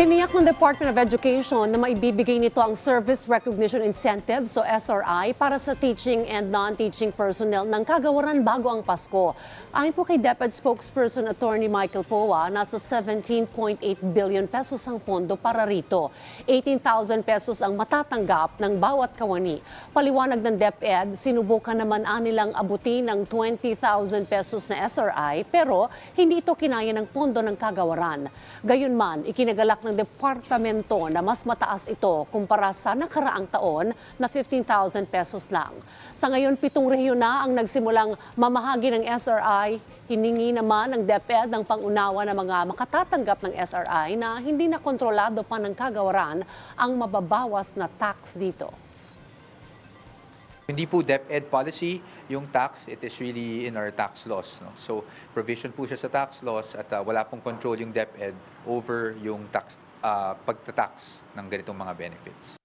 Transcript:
Tiniyak ng Department of Education na maibibigay nito ang Service Recognition Incentive so SRI para sa teaching and non-teaching personnel ng kagawaran bago ang Pasko. Ayon po kay DepEd spokesperson Attorney Michael Poa, nasa 17.8 billion pesos ang pondo para rito. 18,000 pesos ang matatanggap ng bawat kawani. Paliwanag ng DepEd, sinubukan naman anilang abuti ng 20,000 pesos na SRI pero hindi ito kinaya ng pondo ng kagawaran. Gayunman, ikinagalak ng departamento na mas mataas ito kumpara sa nakaraang taon na 15,000 pesos lang. Sa ngayon, pitong rehiyon na ang nagsimulang mamahagi ng SRI. Hiningi naman ng DepEd ng pangunawa ng mga makatatanggap ng SRI na hindi na kontrolado pa ng kagawaran ang mababawas na tax dito. Hindi po DepEd policy yung tax, it is really in our tax laws. No? So provision po siya sa tax laws at uh, wala pong control yung DepEd over yung tax, uh, pagtatax ng ganitong mga benefits.